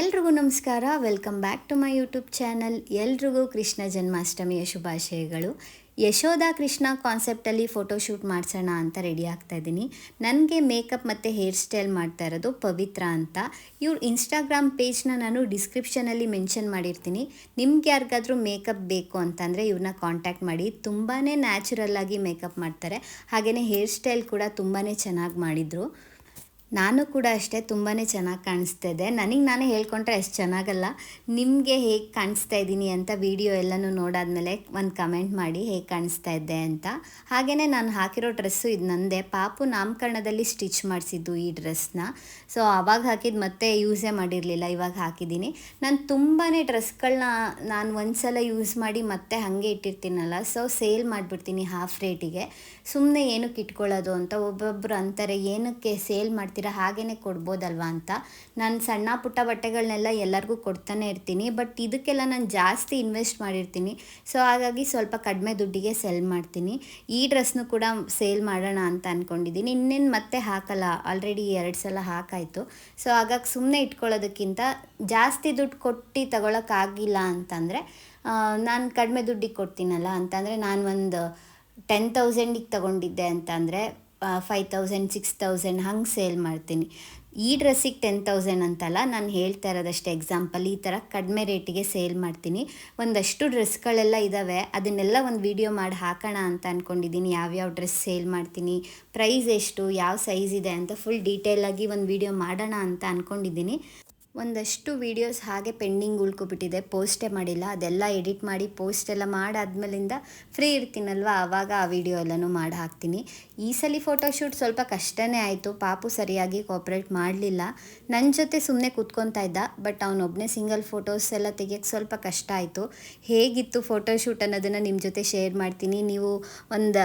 ಎಲ್ರಿಗೂ ನಮಸ್ಕಾರ. Welcome back to my YouTube channel ಎಲ್ರಿಗೂ ಕೃಷ್ಣ ಜನ್ಮಾಷ್ಟಮಿಯ ಶುಭಾಶಯಗಳು. ಯಶೋಧ ಕೃಷ್ಣ ಕಾನ್ಸೆಪ್ಟಲ್ಲಿ ಫೋಟೋಶೂಟ್ ಮಾಡಿಸೋಣ ಅಂತ ರೆಡಿ ಆಗ್ತಾ ಇದ್ದೀನಿ. ನನಗೆ ಮೇಕಪ್ ಮತ್ತು ಹೇರ್ ಸ್ಟೈಲ್ ಮಾಡ್ತಾ ಇರೋದು ಪವಿತ್ರ ಅಂತ. ಇವ್ರ ಇನ್ಸ್ಟಾಗ್ರಾಮ್ ಪೇಜ್ನ ನಾನು ಡಿಸ್ಕ್ರಿಪ್ಷನಲ್ಲಿ ಮೆನ್ಷನ್ ಮಾಡಿರ್ತೀನಿ. ನಿಮ್ಗೆ ಯಾರಿಗಾದರೂ ಮೇಕಪ್ ಬೇಕು ಅಂತಂದರೆ ಇವ್ರನ್ನ ಕಾಂಟ್ಯಾಕ್ಟ್ ಮಾಡಿ. ತುಂಬಾ ನ್ಯಾಚುರಲ್ಲಾಗಿ ಮೇಕಪ್ ಮಾಡ್ತಾರೆ. ಹಾಗೆಯೇ ಹೇರ್ ಸ್ಟೈಲ್ ಕೂಡ ತುಂಬಾ ಚೆನ್ನಾಗಿ ಮಾಡಿದರು. ನಾನು ಕೂಡ ಅಷ್ಟೇ ತುಂಬಾ ಚೆನ್ನಾಗಿ ಕಾಣಿಸ್ತಾ ಇದೆ. ನನಗೆ ನಾನೇ ಹೇಳ್ಕೊಂಡ್ರೆ ಅಷ್ಟು ಚೆನ್ನಾಗಲ್ಲ. ನಿಮಗೆ ಹೇಗೆ ಕಾಣಿಸ್ತಾ ಇದ್ದೀನಿ ಅಂತ ವಿಡಿಯೋ ಎಲ್ಲನೂ ನೋಡಾದ್ಮೇಲೆ ಒಂದು ಕಮೆಂಟ್ ಮಾಡಿ ಹೇಗೆ ಕಾಣಿಸ್ತಾ ಇದ್ದೆ ಅಂತ. ಹಾಗೆಯೇ ನಾನು ಹಾಕಿರೋ ಡ್ರೆಸ್ಸು ಇದು ನಂದೆ. ಪಾಪು ನಾಮಕರಣದಲ್ಲಿ ಸ್ಟಿಚ್ ಮಾಡಿಸಿದ್ದು ಈ ಡ್ರೆಸ್ನ. ಸೊ ಆವಾಗ ಹಾಕಿದ್ದು ಮತ್ತೆ ಯೂಸೇ ಮಾಡಿರಲಿಲ್ಲ, ಇವಾಗ ಹಾಕಿದ್ದೀನಿ. ನಾನು ತುಂಬಾ ಡ್ರೆಸ್ಗಳನ್ನ ನಾನು ಒಂದ್ಸಲ ಯೂಸ್ ಮಾಡಿ ಮತ್ತೆ ಹಾಗೆ ಇಟ್ಟಿರ್ತೀನಲ್ಲ, ಸೊ ಸೇಲ್ ಮಾಡಿಬಿಡ್ತೀನಿ ಹಾಫ್ ರೇಟಿಗೆ. ಸುಮ್ಮನೆ ಏನಕ್ಕೆ ಇಟ್ಕೊಳ್ಳೋದು ಅಂತ ಒಬ್ಬೊಬ್ಬರು ಅಂತಾರೆ, ಏನಕ್ಕೆ ಸೇಲ್ ಮಾಡ್ತೀರಾ ಹಾಗೇ ಕೊಡ್ಬೋದಲ್ವಾ ಅಂತ. ನಾನು ಸಣ್ಣ ಪುಟ್ಟ ಬಟ್ಟೆಗಳನ್ನೆಲ್ಲ ಎಲ್ಲರಿಗೂ ಕೊಡ್ತಾನೆ ಇರ್ತೀನಿ. ಬಟ್ ಇದಕ್ಕೆಲ್ಲ ನಾನು ಜಾಸ್ತಿ ಇನ್ವೆಸ್ಟ್ ಮಾಡಿರ್ತೀನಿ. ಸೊ, ಹಾಗಾಗಿ ಸ್ವಲ್ಪ ಕಡಿಮೆ ದುಡ್ಡಿಗೆ ಸೆಲ್ ಮಾಡ್ತೀನಿ. ಈ ಡ್ರೆಸ್ನು ಕೂಡ ಸೇಲ್ ಮಾಡೋಣ ಅಂತ ಅಂದ್ಕೊಂಡಿದ್ದೀನಿ ಇನ್ನೇನು ಮತ್ತೆ ಹಾಕಲ್ಲ. ಆಲ್ರೆಡಿ ಎರಡು ಸಲ ಹಾಕಾಯಿತು. ಸೊ, ಹಾಗಾಗಿ ಸುಮ್ಮನೆ ಇಟ್ಕೊಳ್ಳೋದಕ್ಕಿಂತ ಜಾಸ್ತಿ ದುಡ್ಡು ಕೊಟ್ಟು ತಗೊಳಕ್ಕಾಗಿಲ್ಲ ಅಂತಂದರೆ ನಾನು ಕಡಿಮೆ ದುಡ್ಡಿಗೆ ಕೊಡ್ತೀನಲ್ಲ ಅಂತಂದರೆ ನಾನು ಒಂದು ಟೆನ್ ತೌಸಂಡಿಗೆ ತಗೊಂಡಿದ್ದೆ ಅಂತಂದರೆ ಫೈವ್ ತೌಸಂಡ್ ಸಿಕ್ಸ್ ತೌಸಂಡ್ ಹಂಗೆ ಸೇಲ್ ಮಾಡ್ತೀನಿ. ಈ ಡ್ರೆಸ್ಸಿಗೆ ಟೆನ್ ತೌಸಂಡ್ ಅಂತಲ್ಲ, ನಾನು ಹೇಳ್ತಾ ಇರೋದಷ್ಟೇ ಎಕ್ಸಾಂಪಲ್ ಈ ಥರ ಕಡಿಮೆ ರೇಟಿಗೆ ಸೇಲ್ ಮಾಡ್ತೀನಿ. ಒಂದಷ್ಟು ಡ್ರೆಸ್ಗಳೆಲ್ಲ ಇದ್ದಾವೆ ಅದನ್ನೆಲ್ಲ ಒಂದು ವಿಡಿಯೋ ಮಾಡಿ ಹಾಕೋಣ ಅಂತ ಅಂದ್ಕೊಂಡಿದ್ದೀನಿ ಯಾವ್ಯಾವ ಡ್ರೆಸ್ ಸೇಲ್ ಮಾಡ್ತೀನಿ ಪ್ರೈಸ್ ಎಷ್ಟು, ಯಾವ ಸೈಜ್ ಇದೆ ಅಂತ ಫುಲ್ ಡೀಟೇಲಾಗಿ ಒಂದು ವಿಡಿಯೋ ಮಾಡೋಣ ಅಂತ ಅಂದ್ಕೊಂಡಿದ್ದೀನಿ ಒಂದಷ್ಟು ವೀಡಿಯೋಸ್ ಹಾಗೆ ಪೆಂಡಿಂಗ್ ಉಳ್ಕೊಬಿಟ್ಟಿದೆ. ಪೋಸ್ಟೇ ಮಾಡಿಲ್ಲ. ಅದೆಲ್ಲ ಎಡಿಟ್ ಮಾಡಿ ಪೋಸ್ಟ್ ಎಲ್ಲ ಮಾಡಾದ್ಮೇಲಿಂದ ಫ್ರೀ ಇರ್ತೀನಲ್ವ? ಆವಾಗ ಆ ವಿಡಿಯೋ ಎಲ್ಲನೂ ಮಾಡಿ ಹಾಕ್ತೀನಿ ಈ ಸಲ ಫೋಟೋಶೂಟ್ ಸ್ವಲ್ಪ ಕಷ್ಟನೇ ಆಯಿತು. ಪಾಪು ಸರಿಯಾಗಿ ಕೋಪ್ರೇಟ್ ಮಾಡಲಿಲ್ಲ. ನನ್ನ ಜೊತೆ ಸುಮ್ಮನೆ ಕೂತ್ಕೊತಾ ಇದ್ದ. ಬಟ್ ಅವನೊಬ್ಬನೇ ಸಿಂಗಲ್ ಫೋಟೋಸ್ ಎಲ್ಲ ತೆಗಿಯೋಕ್ಕೆ ಸ್ವಲ್ಪ ಕಷ್ಟ ಆಯಿತು. ಹೇಗಿತ್ತು ಫೋಟೋಶೂಟ್ ಅನ್ನೋದನ್ನು ನಿಮ್ಮ ಜೊತೆ ಶೇರ್ ಮಾಡ್ತೀನಿ. ನೀವು ಒಂದು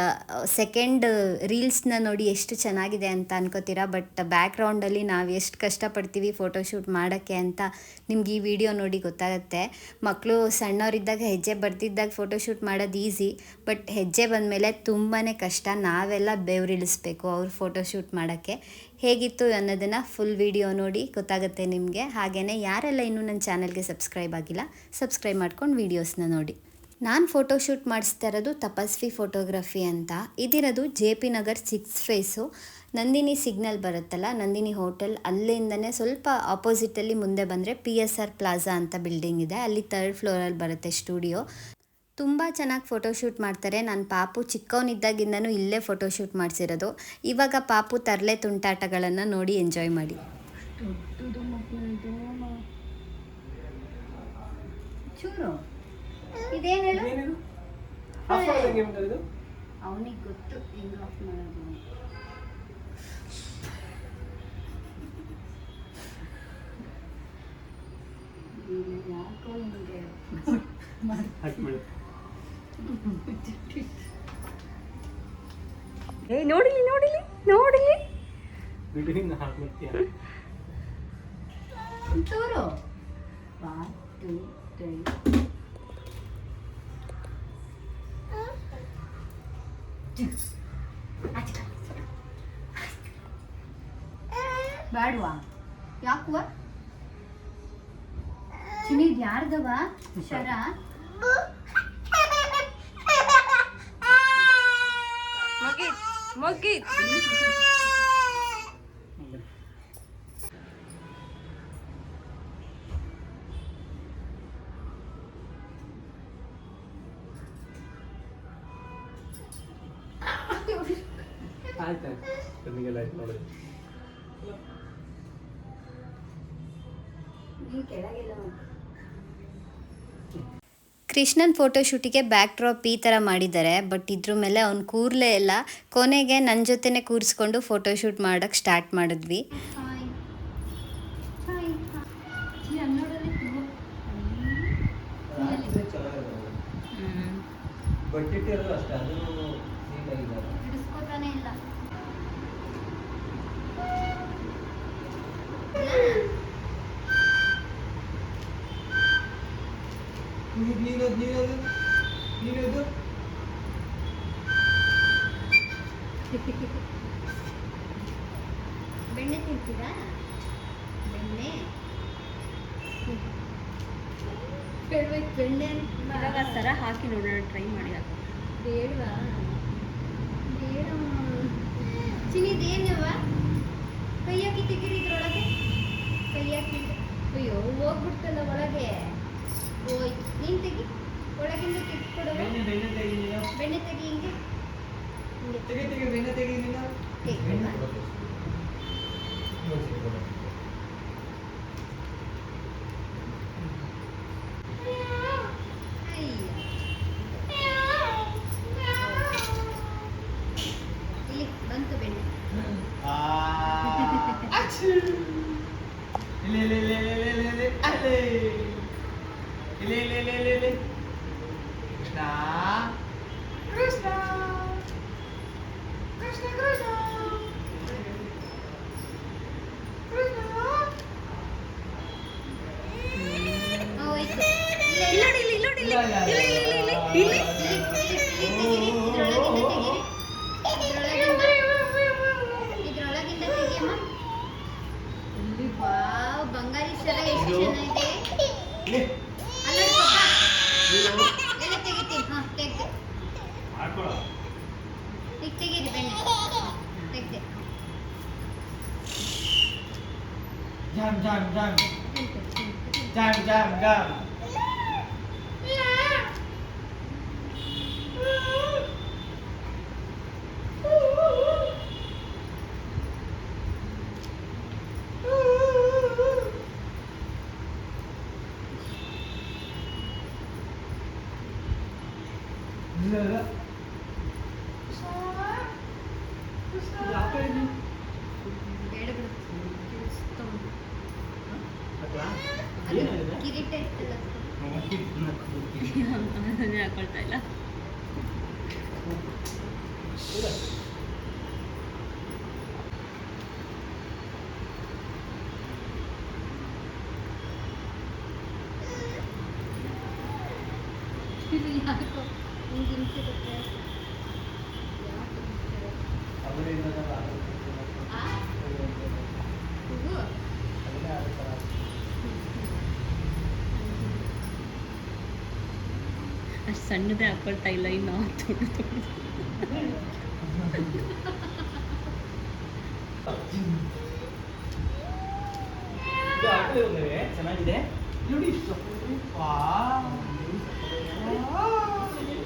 ಸೆಕೆಂಡ್ ರೀಲ್ಸ್ನ ನೋಡಿ ಎಷ್ಟು ಚೆನ್ನಾಗಿದೆ ಅಂತ ಅನ್ಕೋತೀರಾ? ಬಟ್ ಬ್ಯಾಕ್ಗ್ರೌಂಡಲ್ಲಿ ನಾವು ಎಷ್ಟು ಕಷ್ಟಪಡ್ತೀವಿ ಫೋಟೋಶೂಟ್ ಮಾಡೋಕ್ಕೆ ಅಂತ ನಿಮ್ಗೆ ಈ ವಿಡಿಯೋ ನೋಡಿ ಗೊತ್ತಾಗುತ್ತೆ. ಮಕ್ಕಳು ಸಣ್ಣವರಿದ್ದಾಗ ಹೆಜ್ಜೆ ಬರ್ತಿದ್ದಾಗ ಫೋಟೋಶೂಟ್ ಮಾಡೋದು ಈಸಿ ಬಟ್ ಹೆಜ್ಜೆ ಬಂದಮೇಲೆ ತುಂಬಾ ಕಷ್ಟ. ನಾವೆಲ್ಲ ಬೆವರಿಳಿಸ್ಬೇಕು ಅವ್ರು ಫೋಟೋಶೂಟ್ ಮಾಡೋಕ್ಕೆ. ಹೇಗಿತ್ತು ಅನ್ನೋದನ್ನು ಫುಲ್ ವಿಡಿಯೋ ನೋಡಿ ಗೊತ್ತಾಗುತ್ತೆ ನಿಮಗೆ. ಹಾಗೆಯೇ ಯಾರೆಲ್ಲ ಇನ್ನೂ ನನ್ನ ಚಾನಲ್ಗೆ ಸಬ್ಸ್ಕ್ರೈಬ್ ಆಗಿಲ್ಲ ಸಬ್ಸ್ಕ್ರೈಬ್ ಮಾಡ್ಕೊಂಡು ವೀಡಿಯೋಸ್ನ ನೋಡಿ. ನಾನು ಫೋಟೋಶೂಟ್ ಮಾಡಿಸ್ತಾ ಇರೋದು ತಪಸ್ವಿ ಫೋಟೋಗ್ರಫಿ ಅಂತ. ಇದಿರೋದು J P Nagar six phase Nandini signal ಬರುತ್ತಲ್ಲ, ನಂದಿನಿ ಹೋಟೆಲ್ ಅಲ್ಲಿಂದನೇ ಸ್ವಲ್ಪ ಆಪೋಸಿಟಲ್ಲಿ ಮುಂದೆ ಬಂದರೆ ಪಿ ಎಸ್ ಆರ್ ಪ್ಲಾಜಾ ಅಂತ ಬಿಲ್ಡಿಂಗ್ ಇದೆ. ಅಲ್ಲಿ ತರ್ಡ್ ಫ್ಲೋರಲ್ಲಿ ಬರುತ್ತೆ ಸ್ಟುಡಿಯೋ ತುಂಬ ಚೆನ್ನಾಗಿ ಫೋಟೋಶೂಟ್ ಮಾಡ್ತಾರೆ. ನಾನು ಪಾಪು ಚಿಕ್ಕವನಿದ್ದಾಗಿಂದನೂ ಇಲ್ಲೇ ಫೋಟೋಶೂಟ್ ಮಾಡಿಸಿರೋದು. ಇವಾಗ ಪಾಪು ತರಲೆ ತುಂಟಾಟಗಳನ್ನು ನೋಡಿ ಎಂಜಾಯ್ ಮಾಡಿ. ಚೂರು. ಇದೇನು ಹೇಳು? ಅವನಿಗೆ ಗೊತ್ತು ಹೆಂಗ್ ಆಫ್ ಮಾಡೋದು ಯಾಕೋ ಹಿಂಗೆ ಏ ನೋಡಿಲಿ ನೋಡಿಲಿ ನೋಡಿಲಿ. ಚೂರು ಒನ್ ಟೂ ತ್ರೀ. ಬೇಡವಾ. ಯಾಕುವ? ಚಿನ್ನಿದ್ ಯಾರ್ದವ ಶರ? ಮುಗಿತ್ ಮುಗೀತ್. ಕೃಷ್ಣನ್ ಫೋಟೋಶೂಟಿಗೆ ಬ್ಯಾಕ್ ಡ್ರಾಪ್ ಈ ಥರ ಮಾಡಿದ್ದಾರೆ. ಬಟ್ ಇದ್ರ ಮೇಲೆ ಅವ್ನು ಕೂರ್ಲೇ ಇಲ್ಲ. ಕೊನೆಗೆ ನನ್ನ ಜೊತೆನೆ ಕೂರಿಸ್ಕೊಂಡು ಫೋಟೋಶೂಟ್ ಮಾಡೋಕ್ಕೆ ಸ್ಟಾರ್ಟ್ ಮಾಡಿದ್ವಿ. ಬಟ್ಟಿಟ್ಟಿರೋದು ಅಷ್ಟೇ ಅದು ನೀಟಾಗಿದ್ದಾರೆ ಹಿಡಿಸ್ಕೊತಾನೆ ಇಲ್ಲ ನೀನದು ನೀನದು ನೀನದು ಬೆಣ್ಣೆ ತಿಂತೀರಾ? ಬೆಣ್ಣೆ? ಹೇಳ್ಬೇಕು. ಬೆಣ್ಣೆ ಇವಾಗ ಸರ ಹಾಕಿ ನೋಡೋಣ ಟ್ರೈ ಮಾಡಿ ಹಾಕಿ. ಬೇಡವಾ? ಬೇಡ ಚಿನ್ನಿದೇನವ ಕೈ ಹಾಕಿ ತೆಗೀರಿ ಇದ್ರೊಳಗೆ. ಕೈ ಹಾಕಿ. ಅಯ್ಯೋ ಹೋಗ್ಬಿಡ್ತಲ್ಲ ಒಳಗೆ. ನೀನು ತೆಗಿ. ಒಳಗಿಂದ ತೆಗೆದ್ಕೊಡವ ಬೆಣ್ಣೆ ಬೆಣ್ಣೆ ತೆಗಿ ನೀನು ಬೆಣ್ಣೆ ತೆಗಿ ಹಿಂಗೆ. ಹಿಂಗೆ. ತೆಗಿ ತೆಗಿ ಬೆಣ್ಣೆ ತೆಗಿ. ನೀನು ತೆಗಿ. ಬೆಣ್ಣೆ ಕೊಡು. ಇನ್ನೊಂದ್ಸರಿ ಕೊಡು. ಇಲ್ಲಿ ಬಂತು ಬೆಣ್ಣೆ ಆ, ಅಚ್ಚು. ಇಲ್ಲಿ ಇಲ್ಲಿ ಇಲ್ಲಿ ಇಲ್ಲಿ ಇಲ್ಲಿ ಇಲ್ಲಿ ಇಲ್ಲಿ. ಅಲ್ಲೇ. ಇಲ್ಲಿ ಇಲ್ಲಿ ಇಲ್ಲಿ ಇಲ್ಲಿ ಇಲ್ಲಿ. ಕೃಷ್ಣ ಕೃಷ್ಣ ಕೃಷ್ಣ ಕೃಷ್ಣ ಕೃಷ್ಣ ಹೋಯ್ತು ಇಲ್ಲಿ ನೋಡಿ ಇಲ್ಲಿ ನೋಡಿ ಇಲ್ಲಿ ಇಲ್ಲ, ಇಲ್ಲ, ಇಲ್ಲಿ ಇಲ್ಲಿ ಇಲ್ಲಿ ಇಲ್ಲಿ ಇಲ್ಲಿ ಇದ್ರೊಳಗಿಂದ ತೆಗಿಯಮ್ಮ ಇಲ್ಲಿ ವಾವ್ ಬಂಗಾರಿ ಸರ ಎಷ್ಟು ಚೆನ್ನಾಗಿದೆ จ้างจ้างจ้างจ้างจ้าง ಇದು ಯಾಕೋ ಹಾಕೊಳ್ತಾ ಇಲ್ಲ ಇನ್ನು ದೊಡ್ಡ ಆ? ಇದು ಅಷ್ಟು ಸಣ್ಣದೇ ಹಾಕೊಳ್ತಾ ಇಲ್ಲ ಇನ್ನು ದೊಡ್ಡ ದೊಡ್ಡ ಇದು ಆಟೋ ಇರೋದ್ರೆ ಚೆನ್ನಾಗಿದೆ ನೋಡಿ ಇಷ್ಟು ವಾವ್. ರುಚಿನೇ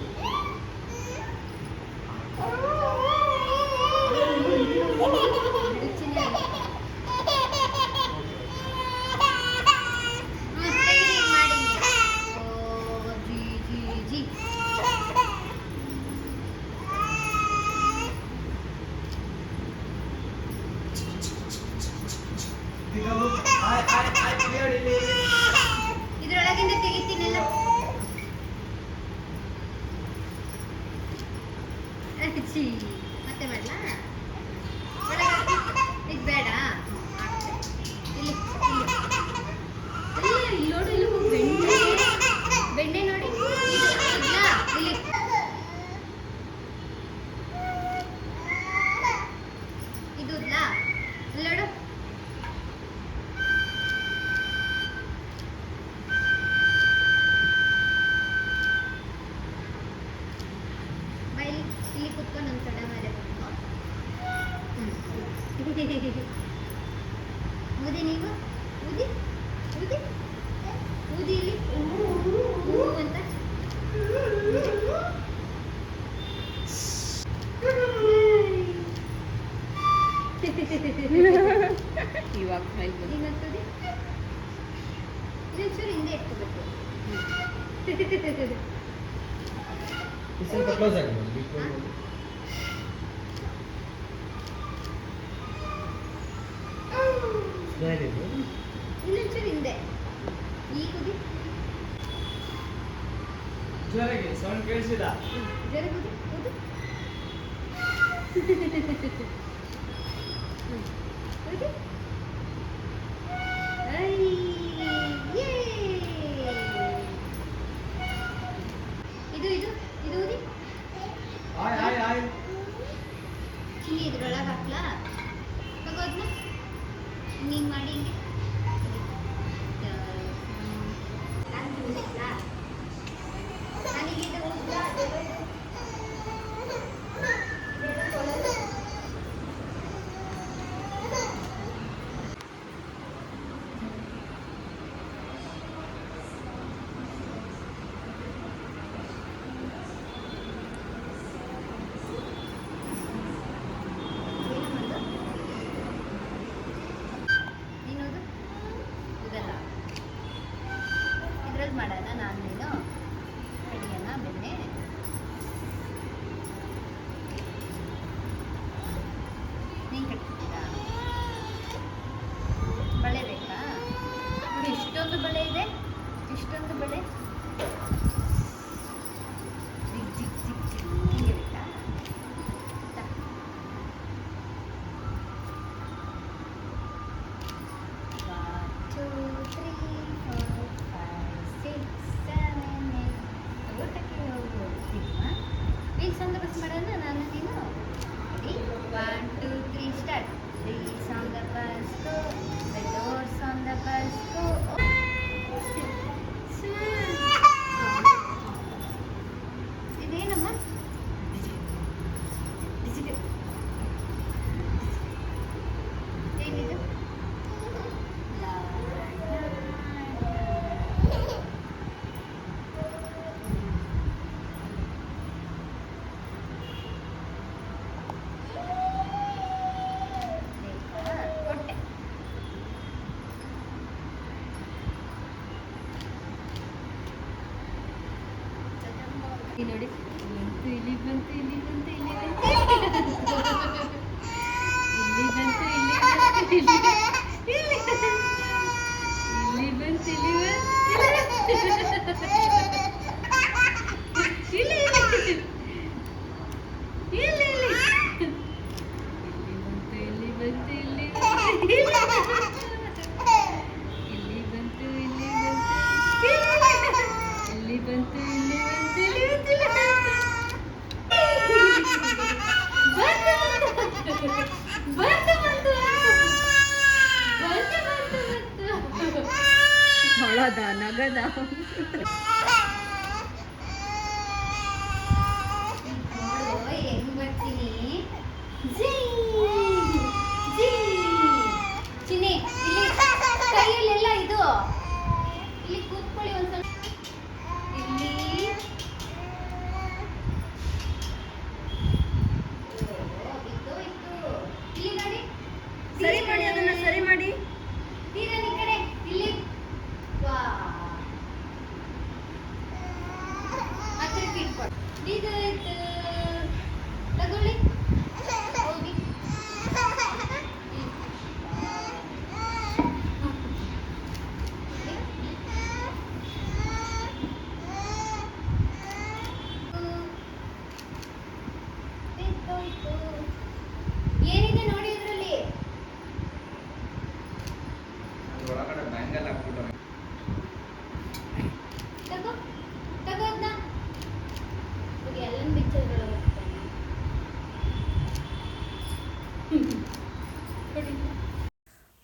ಕ್ಲೋಸ್ ಆಗಿ ನೋಡಿ. ಏನಿದು? ಇನ್ನೊಂಚೂರು ಹಿಂದೆ ಈ ಕುದಿ ಜೋರಾಗಿ ಸೌಂಡ್ ಕೇಳಿಸಿದ ಜರ തിലോട് തിലിപൻ തിലിപൻ തിലിപൻ തിലിപൻ തിലിപൻ തിലിപൻ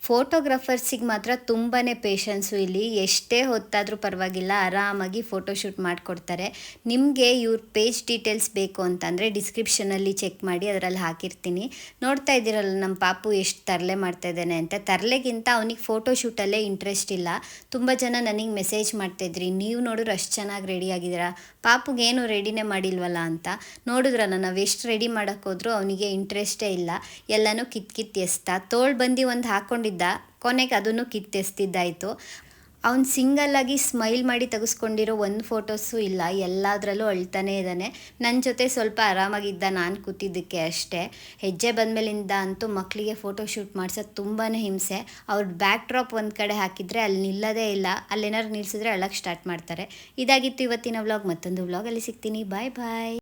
ಫೋಟೋಗ್ರಾಫರ್ಸಿಗೆ ಮಾತ್ರ ತುಂಬಾ ಪೇಷನ್ಸು ಇಲ್ಲಿ. ಎಷ್ಟೇ ಹೊತ್ತಾದರೂ ಪರವಾಗಿಲ್ಲ, ಆರಾಮಾಗಿ ಫೋಟೋಶೂಟ್ ಮಾಡಿಕೊಡ್ತಾರೆ. ನಿಮಗೆ ಇವ್ರ ಪೇಜ್ ಡೀಟೇಲ್ಸ್ ಬೇಕು ಅಂತಂದರೆ ಡಿಸ್ಕ್ರಿಪ್ಷನಲ್ಲಿ ಚೆಕ್ ಮಾಡಿ ಅದರಲ್ಲಿ ಹಾಕಿರ್ತೀನಿ. ನೋಡ್ತಾ ಇದ್ದೀರಲ್ಲ ನಮ್ಮ ಪಾಪು ಎಷ್ಟು ತರಲೆ ಮಾಡ್ತಾ ಇದ್ದಾನೆ ಅಂತ. ತರಲೆಗಿಂತ ಅವನಿಗೆ ಫೋಟೋಶೂಟಲ್ಲೇ ಇಂಟ್ರೆಸ್ಟ್ ಇಲ್ಲ. ತುಂಬ ಜನ ನನಗೆ ಮೆಸೇಜ್ ಮಾಡ್ತಾಯಿದ್ರಿ ನೀವು ನೋಡಿದ್ರೆ ಅಷ್ಟು ಚೆನ್ನಾಗಿ ರೆಡಿ ಆಗಿದ್ದೀರಾ? ಪಾಪುಗೇನು ರೆಡಿನೇ ಮಾಡಿಲ್ವಲ್ಲ ಅಂತ. ನೋಡಿದ್ರಲ್ಲ, ನಾವು ಎಷ್ಟು ರೆಡಿ ಮಾಡೋಕ್ಕೋದ್ರೂ ಅವನಿಗೆ ಇಂಟ್ರೆಸ್ಟೇ ಇಲ್ಲ. ಎಲ್ಲನೂ ಕಿತ್ ಕಿತ್ ಎಸ್ತ ತೋಳು ಬಂದು ಒಂದು ಹಾಕ್ಕೊಂಡಿದ್ದ ಕೊನೆಗೆ ಅದನ್ನು ಕಿತ್ತೆಸ್ತಿದ್ದಾಯಿತು. ಅವ್ನು ಸಿಂಗಲ್ಲಾಗಿ ಸ್ಮೈಲ್ ಮಾಡಿ ತೆಗೆಸ್ಕೊಂಡಿರೋ ಒಂದು ಫೋಟೋಸು ಇಲ್ಲ, ಎಲ್ಲದರಲ್ಲೂ ಅಳ್ತಾನೆ ಇದ್ದಾನೆ ನನ್ನ ಜೊತೆ ಸ್ವಲ್ಪ ಆರಾಮಾಗಿದ್ದ ನಾನು ಕೂತಿದ್ದಕ್ಕೆ ಅಷ್ಟೇ. ಹೆಜ್ಜೆ ಬಂದಮೇಲಿಂದ ಅಂತೂ ಮಕ್ಕಳಿಗೆ ಫೋಟೋ ಶೂಟ್ ಮಾಡ್ಸೋದು ತುಂಬಾ ಹಿಂಸೆ. ಅವ್ರ ಬ್ಯಾಕ್ ಡ್ರಾಪ್ ಒಂದು ಕಡೆ ಹಾಕಿದರೆ ಅಲ್ಲಿ ನಿಲ್ಲದೇ ಇಲ್ಲ. ಅಲ್ಲೇನಾದ್ರು ನಿಲ್ಲಿಸಿದ್ರೆ ಅಳಕ್ಕೆ ಸ್ಟಾರ್ಟ್ ಮಾಡ್ತಾರೆ. ಇದಾಗಿತ್ತು ಇವತ್ತಿನ ವ್ಲಾಗ್ ಮತ್ತೊಂದು ವ್ಲಾಗಲ್ಲಿ ಸಿಗ್ತೀನಿ. ಬಾಯ್ ಬಾಯ್